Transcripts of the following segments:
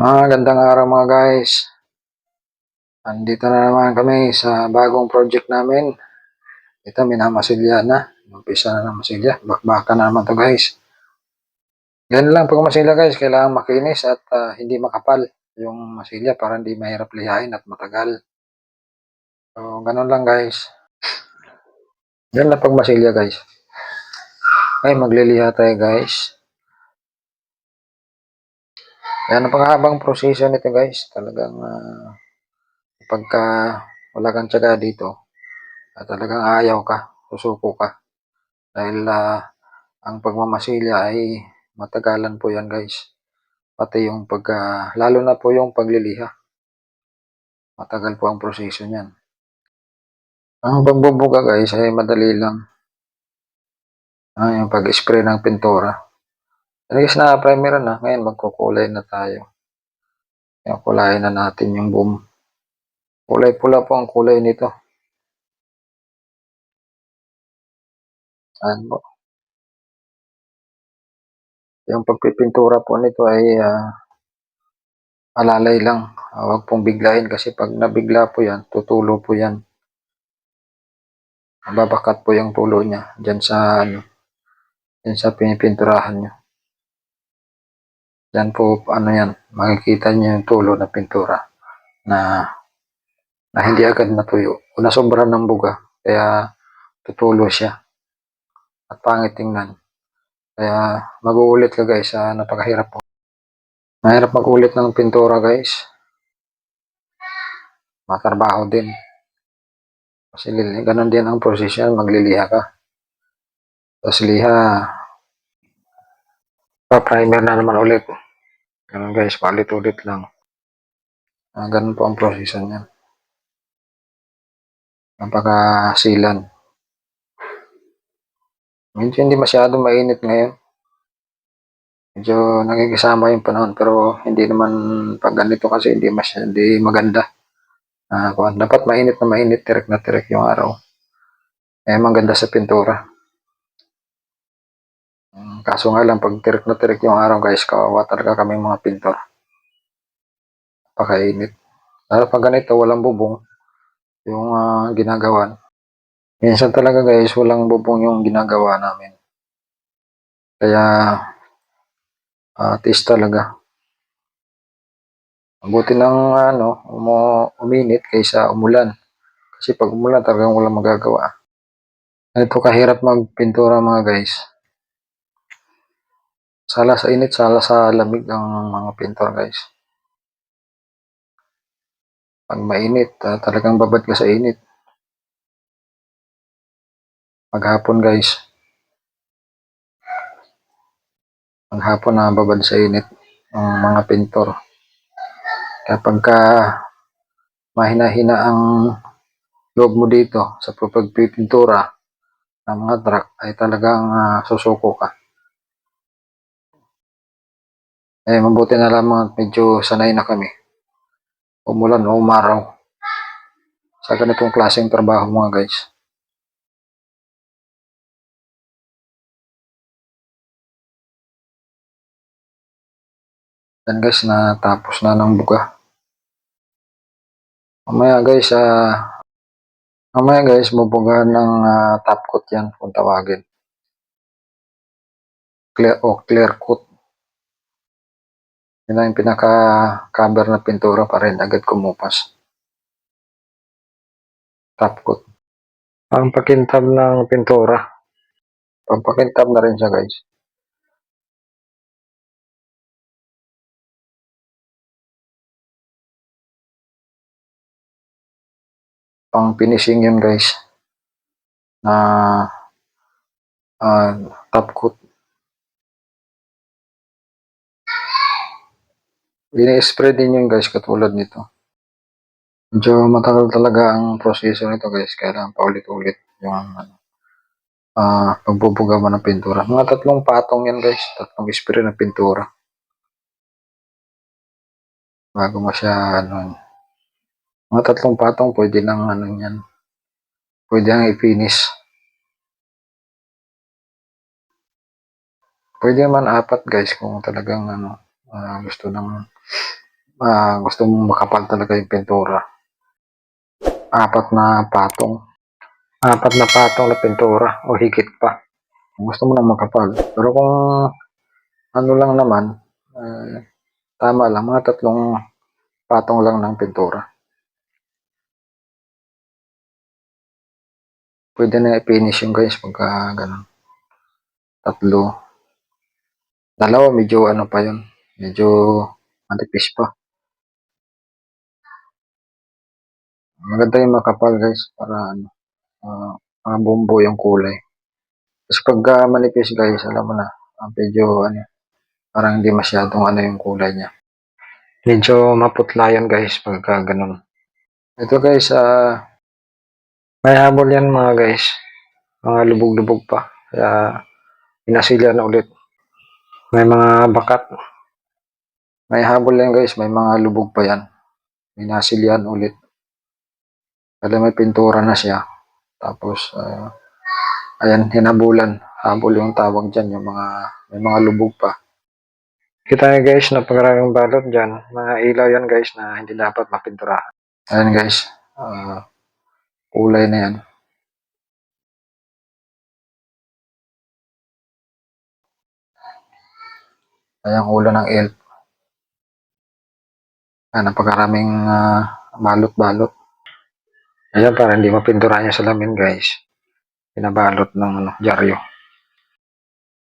Magandang araw mga guys. Andito na naman kami sa bagong project namin. Ito, minamasilya na. Umpisa na ng masilya. Bakbaka na naman to guys. Yan lang pag masilya guys. Kailangan makinis at ah, hindi makapal yung masilya para hindi mahirap lihain at matagal. So, ganun lang guys. Yan lang pag masilya guys. Ay, magliliha tayo guys. Yan ang panghabang proseso nito guys. Talagang ah, pagka wala kang tiyaga dito, at talagang ayaw ka, susuko ka. Dahil ah, ang pagmamasilya ay matagalan po yan guys. Pati yung pagka, lalo na po yung pagliliha. Matagal po ang proseso niyan. Ang pagbubuga guys ay madali lang. Ah, yung pag-spray ng pintura. Ano guys, na-primer na. Ngayon magkukulay na tayo. Yung kulay na natin yung boom. Kulay pula po ang kulay nito. Ayan po. Yung pagpipintura po nito ay ah, alalay lang. Ah, Huwag pong biglayin kasi pag nabigla po yan, tutulo po yan. Babakat po yung tulo niya dyan sa ano, dyan sa pinipinturahan nyo. Dyan po, ano yan, makikita nyo yung tulo na pintura na na hindi agad natuyo. O nasobra ng buga, kaya tutulo siya. At pangit tingnan. Kaya mag-uulit ka guys, ah, napakahirap po. Mahirap mag-ulit ng pintura guys. Matrabaho din. Kasi ganun din ang prosesyon, magliliha ka. Tapos liha, pa-primer na naman ulit. Ganun guys, palit-ulit lang. Ah, ganun po ang proseso niyan. Napakasilan. Medyo hindi masyado mainit ngayon. Medyo nagkikisama yung panahon pero hindi naman pag ganito kasi hindi masyado maganda. Ah, kuwan. dapat mainit na mainit, tirik na tirik yung araw. Eh, maganda sa pintura. Kaso nga lang, pag tirik na tirik yung araw guys, kawawa talaga kami mga pintor. Pakainit. Lalo pag ganito, walang bubong yung ah, ginagawa. Minsan talaga guys, walang bubong yung ginagawa namin. Kaya, ah, tis talaga. Mabuti ng ano, umu uminit kaysa umulan. Kasi pag umulan, talagang walang magagawa. Ganito kahirap magpintura mga guys. Sala sa init, sala sa lamig ang mga pintor guys. Pag mainit, ah, talagang babad ka sa init. Maghapon guys. Maghapon na babad sa init ang mga pintor. Kapag ka mahina-hina ang loob mo dito sa pagpipintura ng mga truck ay talagang ah, susuko ka. Eh, mabuti na lamang at medyo sanay na kami. Umulan o umaraw. Sa ganitong klaseng trabaho mga guys. Yan guys, natapos na ng buka. Mamaya guys, ah, mamaya guys, bubuga ng ah, top coat yan kung tawagin. Clear o clear coat. Yun na yung pinaka-cover na pintura para rin agad kumupas. Top coat. Ang pakintab ng pintura. Pampakintab na rin siya guys. Pang finishing yun guys. Na ah, top coat. Ini-spray din yun guys katulad nito. Medyo matagal talaga ang proseso nito guys. Kailangan paulit-ulit yung ano, ah pagbubuga mo ng pintura. Mga tatlong patong yan guys. Tatlong spray ng pintura. Bago mo siya ano. Mga tatlong patong pwede lang ano yan. Pwede lang i-finish. Pwede naman apat guys kung talagang ano ah, gusto ng ah, gusto mong makapal talaga yung pintura. Apat na patong. Apat na patong na pintura o higit pa. Gusto mo na makapal. Pero kung ano lang naman, eh, tama lang, mga tatlong patong lang ng pintura. Pwede na i-finish yung guys pagka ganun. Tatlo. Dalawa medyo ano pa yun. Medyo manipis pa. Maganda yung makapal guys para ano, uh, mga bumbo yung kulay. Tapos pagka manipis guys, alam mo na, ah, medyo ano, parang hindi masyadong ano yung kulay niya. Medyo maputla yan guys pagka ganun. Ito guys, ah, may habol yan mga guys. Mga lubog-lubog pa. Kaya inasilya na ulit. May mga bakat. May habol yan guys, may mga lubog pa yan. Inasilyan ulit. Kasi may pintura na siya. Tapos, ah, ayan, hinabulan. Habol yung tawag dyan, yung mga, may mga lubog pa. Kita niyo guys, napakaraming balot dyan. Mga ilaw yan guys na hindi dapat mapinturahan. Ayan guys, ah, kulay na yan. Ayan ulo ng elf. Ayan, napakaraming ah, balot-balot. Ayan, para hindi mapinturahan yung salamin guys. Pinabalot ng ano, dyaryo.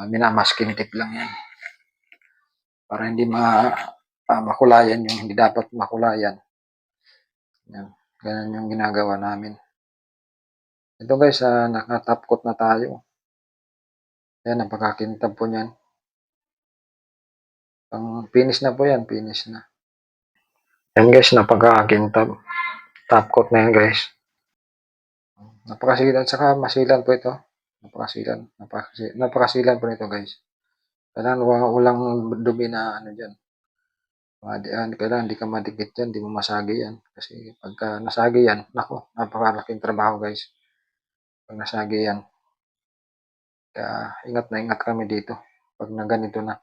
Minamasking tape lang yan. Para hindi ma, ah, makulayan yung hindi dapat makulayan. Yan. Ganun yung ginagawa namin. Ito guys, ah, nakatapkot na tayo. Ayan, napakakintab po niyan. Pang finish na po yan, finish na. Yan guys, napakakintab. Top coat na yan guys. Napakasilan, saka masilan po ito. Napakasilan, napakasilan, napakasilan po nito guys. Kailangan walang, dumi na ano dyan. Madi, ah, kailangan di ka madikit yan, di mo masagi yan. Kasi pagka nasagi yan, nako, napakalaking trabaho guys. Pag nasagi yan. Kaya ingat na ingat kami dito. Pag na ganito na,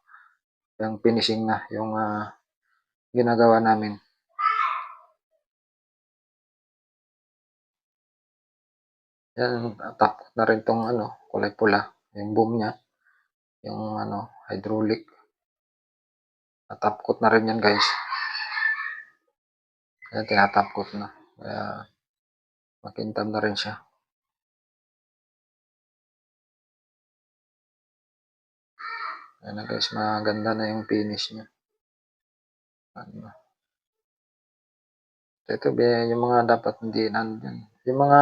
yung finishing na, yung ah, ginagawa namin. Yan, top na rin tong ano, kulay pula. Yung boom niya. Yung ano, hydraulic. Natap coat na rin yan guys. Kaya tinatap coat na. Kaya makintab na rin siya. Ayan na guys, maganda na yung finish niya. Ano. Ito, yung mga dapat hindi nandyan. Yung mga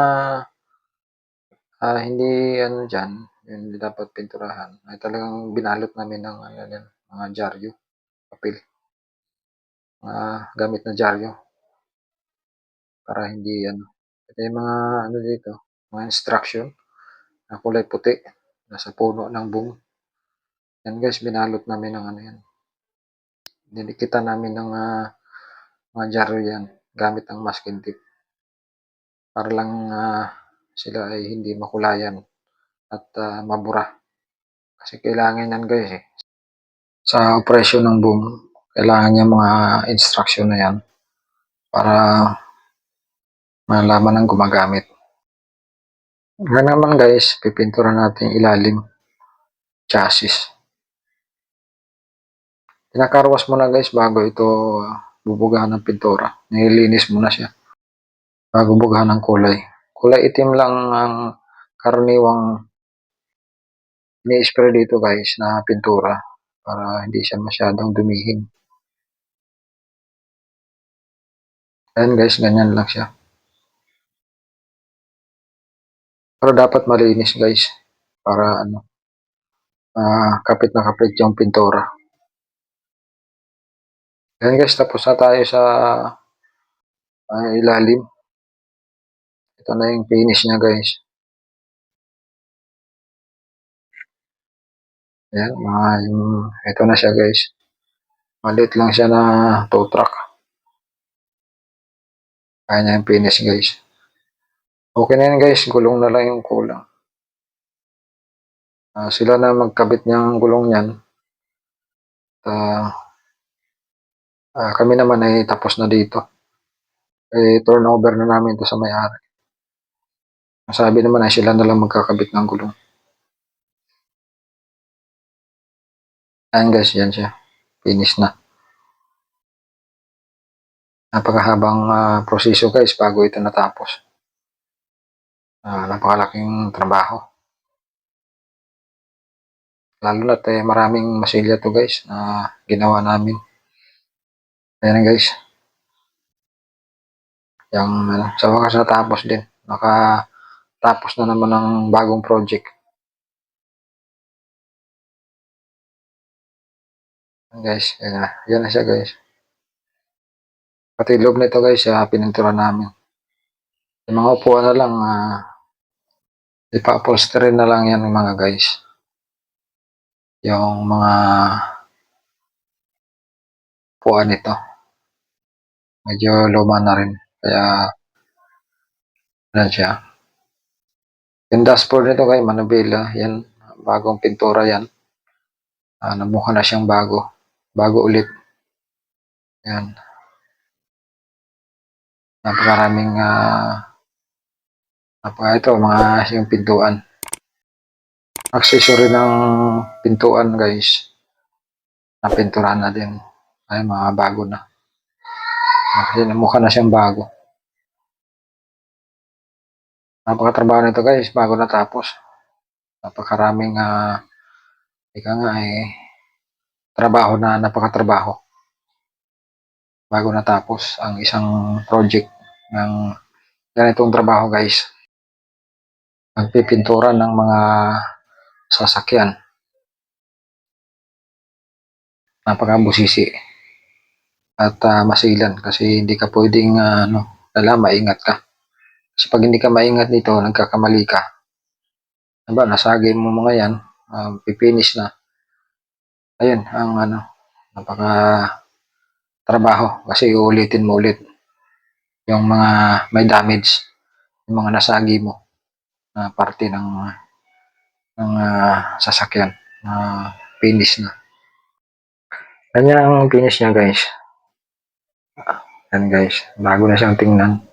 ah, hindi ano yung hindi dapat pinturahan, ay talagang binalot namin ng ano yan, mga dyaryo, papel. Mga gamit na dyaryo. Para hindi ano. Ito yung mga ano dito, mga instruction na kulay puti. Nasa puno ng boom. Yan guys, binalot namin ng ano yan. Dinikitan namin ng ah, mga dyaryo yan gamit ang masking tape. Para lang ah, sila ay hindi makulayan at ah, mabura. Kasi kailangan yan guys eh. Sa operasyon ng boom, kailangan niya mga instruction na yan para malaman ng gumagamit. Ngayon naman guys, pipintura natin ilalim chassis. Kinakarwas mo na guys bago ito ah, bubugahan ng pintura. Nililinis mo na siya bago bugahan ng kulay. Kulay itim lang ang karaniwang ini-spray dito guys na pintura para hindi siya masyadong dumihin. Ayan guys, ganyan lang siya. Pero dapat malinis guys para ano ah, kapit na kapit yung pintura. Ayan guys, tapos na tayo sa ah, ilalim. Ito na yung finish niya guys. Ayan, mga yung, ito na siya guys. Maliit lang siya na tow truck. Kaya niya yung finish guys. Okay na yan guys, gulong na lang yung kulang. Ah, sila na magkabit niyang gulong niyan. Ah, Ah, kami naman ay tapos na dito. Eh, turnover na namin to sa may-ari. Ang Sabi naman ay sila na lang magkakabit ng gulong. Ayan guys, yan siya. Finish na. Napakahabang ah, proseso guys bago ito natapos. Ah, napakalaking trabaho. Lalo na eh, maraming masilya to guys na ginawa namin. Ayan guys. Yung ano, sa wakas natapos din. Nakatapos na naman ng bagong project. Guys, yan na. Yan na siya guys. Pati loob nito guys, ah, pinintura namin. Yung mga upuan na lang, ah, ipa-upholstery na lang yan mga guys. Yung mga upuan nito. Medyo luma na rin. Kaya, yan siya. Yung dashboard nito kay Manubela, yan, bagong pintura yan. Ah, namukha na siyang bago. Bago ulit. Yan. Napakaraming, ah, napaka ito, mga yung pintuan. Accessory ng pintuan guys. Napinturahan na din. Ay, mga bago na. Kasi mukha na siyang bago. Napakatrabaho nito guys, bago natapos. Napakaraming, ah, ika nga eh, trabaho na napakatrabaho. Bago natapos ang isang project ng ganitong trabaho guys. Pagpipintura ng mga sasakyan. Napakabusisi. At ah, masilan kasi hindi ka pwedeng ah, ano, lala, maingat ka. Kasi pag hindi ka maingat dito, nagkakamali ka. Diba, nasagi mo mga yan, ah, pipinish na. Ayun, ang ano, napaka trabaho kasi uulitin mo ulit yung mga may damage, yung mga nasagi mo na parte ng ng ah, sasakyan na finish na. Ganyan ang finish niya guys. Yan guys, bago na siyang tingnan.